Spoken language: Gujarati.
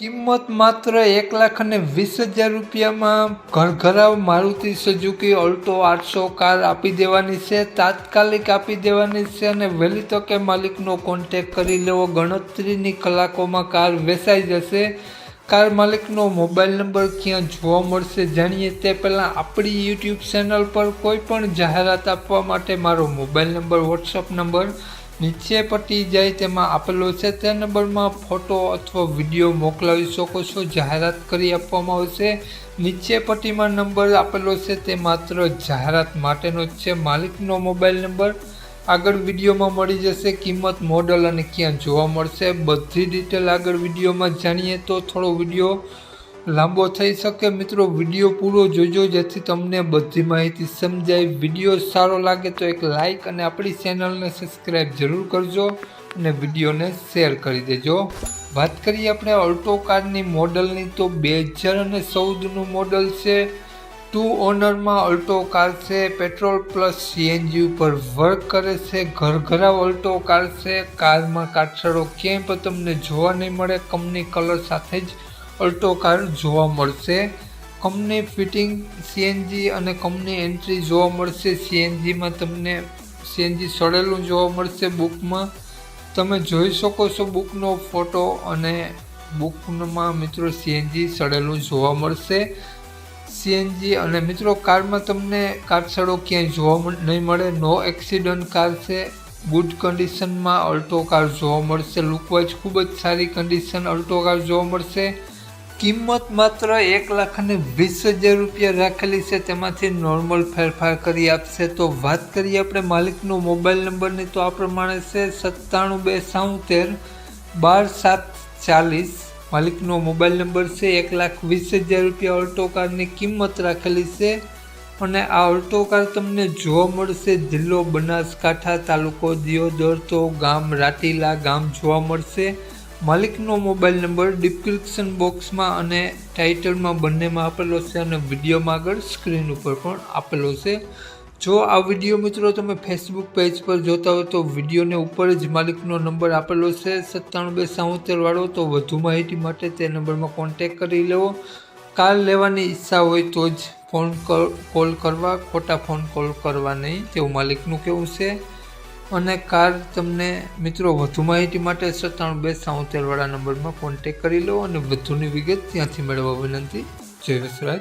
કિંમત માત્ર એક લાખ અને વીસ હજાર રૂપિયામાં ઘરઘરાવ મારુતિ સુઝુકી ઓલ્ટો આઠસો કાર આપી દેવાની છે, તાત્કાલિક આપી દેવાની છે અને વહેલી તકે માલિકનો કોન્ટેક કરી લેવો. ગણતરીની કલાકોમાં કાર વેચાઈ જશે. કાર માલિકનો મોબાઈલ નંબર ક્યાં જોવા મળશે જાણીએ તે પહેલાં આપણી યુટ્યુબ ચેનલ પર કોઈ પણ જાહેરાત આપવા માટે મારો મોબાઈલ નંબર, વોટ્સઅપ નંબર નીચે પટી જાય તેમાં આપેલો છે તે નંબરમાં ફોટો અથવા વીડિયો મોકલાવી શકો છો, જાહેરાત કરી આપવામાં આવશે. નીચે પટ્ટીમાં નંબર આપેલો છે તે માત્ર જાહેરાત માટેનો જ છે. માલિકનો મોબાઈલ નંબર આગળ વિડીયોમાં મળી જશે. કિંમત, મોડલ અને ક્યાં જોવા મળશે, બધી ડિટેલ આગળ વિડીયોમાં જાણીએ તો થોડો વીડિયો લાંબો થઈ શકે. મિત્રો, વીડિયો પૂરો જોજો, જેથી તમને બધી માહિતી સમજાય. વીડિયો સારો લાગે તો એક લાઈક અને આપણી ચેનલને સબસ્ક્રાઈબ જરૂર કરજો અને વિડીયોને શેર કરી દેજો. વાત કરીએ આપણે ઓલ્ટો કારની મોડલની, તો બે હજાર અને ચૌદનું મોડલ છે. ટુ ઓનરમાં ઓલ્ટો કાર છે, પેટ્રોલ પ્લસ સીએનજી ઉપર વર્ક કરે છે ઘરઘરા ઓલ્ટો કાર છે. કારમાં કાટછડો ક્યાંય પણ તમને જોવા નહીં મળે, કંપની કલર સાથે જ અલ્ટો કાર જોવા મળશે. કંપની ફિટિંગ સીએનજી અને કંપની એન્ટ્રી જોવા મળશે. સીએનજીમાં તમને સીએનજી સડેલું જોવા મળશે બુકમાં. તમે જોઈ શકો છો બુકનો ફોટો અને બુકમાં મિત્રો સીએનજી સડેલું જોવા મળશે. સીએનજી અને મિત્રો કારમાં તમને કાટછડો ક્યાંય જોવા નહીં મળે. નો એક્સિડન્ટ કાર છે. ગુડ કન્ડિશનમાં અલ્ટો કાર જોવા મળશે. લુકવાઇઝ ખૂબ જ સારી કન્ડિશન અલ્ટો કાર જોવા મળશે. કિંમત માત્ર એક લાખ અને વીસ હજાર રૂપિયા રાખેલી છે. તેમાંથી નોર્મલ ફેરફાર કરી આપશે તો વાત કરીએ આપણે માલિકનો મોબાઈલ નંબરની તો આ પ્રમાણે છે સત્તાણું બે સાઉતેર બાર સાત ચાલીસ. માલિકનો મોબાઈલ નંબર છે એક લાખ વીસ હજાર રૂપિયા. ઓલ્ટો કારની કિંમત રાખેલી છે અને આ ઓલ્ટો કાર તમને જોવા મળશે. જિલ્લો બનાસકાંઠા તાલુકો દિયોદર તો ગામ રાટીલા ગામ જોવા મળશે. માલિકનો મોબાઈલ નંબર ડિસ્ક્રિપ્શન બોક્સમાં અને ટાઇટલમાં બંનેમાં આપેલો છે અને વિડીયોમાં આગળ સ્ક્રીન ઉપર પણ આપેલો છે. જો આ વીડિયો મિત્રો તમે ફેસબુક પેજ પર જોતા હો તો વિડીયોને ઉપર જ માલિકનો નંબર આપેલો છે. સત્તાણું બે સાઉતેરવાળો તો વધુ માહિતી માટે તે નંબરમાં કોન્ટેક કરી લેવો. કાર લેવાની ઈચ્છા હોય તો જ ફોન કોલ કરવા. ખોટા ફોન કોલ કરવા નહીં. તેવું માલિકનું કેવું છે. અને કાર તમને મિત્રો વધુ માહિતી માટે સત્તાણું બે સાઉતેરવાળા નંબરમાં કોન્ટેક કરી લો અને વધુની વિગત ત્યાંથી મેળવવા વિનંતી. જય વસરાજ.